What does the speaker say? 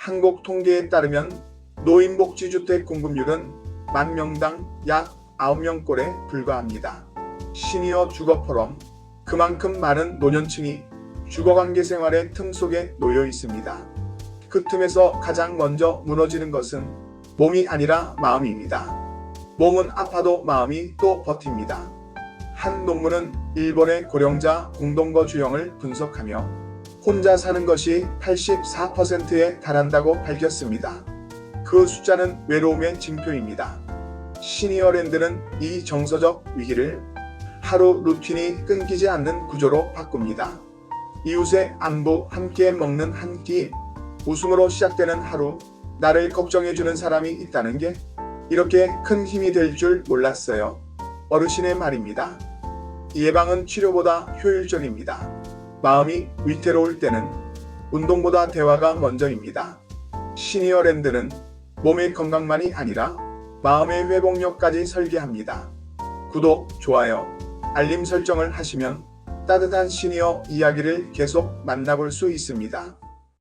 한국 통계에 따르면 노인복지주택 공급률은 만 명당 약 9명꼴에 불과합니다. 시니어 주거 포럼 그만큼 많은 노년층이 주거관계 생활의 틈 속에 놓여 있습니다. 그 틈에서 가장 먼저 무너지는 것은 몸이 아니라 마음입니다. 몸은 아파도 마음이 또 버팁니다. 한 논문은 일본의 고령자 공동거 유형을 분석하며 혼자 사는 것이 84%에 달한다고 밝혔습니다. 그 숫자는 외로움의 징표입니다. 시니어랜드는 이 정서적 위기를 하루 루틴이 끊기지 않는 구조로 바꿉니다. 이웃의 안부 함께 먹는 한 끼, 웃음으로 시작되는 하루, 나를 걱정해주는 사람이 있다는 게 이렇게 큰 힘이 될 줄 몰랐어요. 어르신의 말입니다. 예방은 치료보다 효율적입니다. 마음이 위태로울 때는 운동보다 대화가 먼저입니다. 시니어랜드는 몸의 건강만이 아니라 마음의 회복력까지 설계합니다. 구독, 좋아요, 알림 설정을 하시면 따뜻한 시니어 이야기를 계속 만나볼 수 있습니다.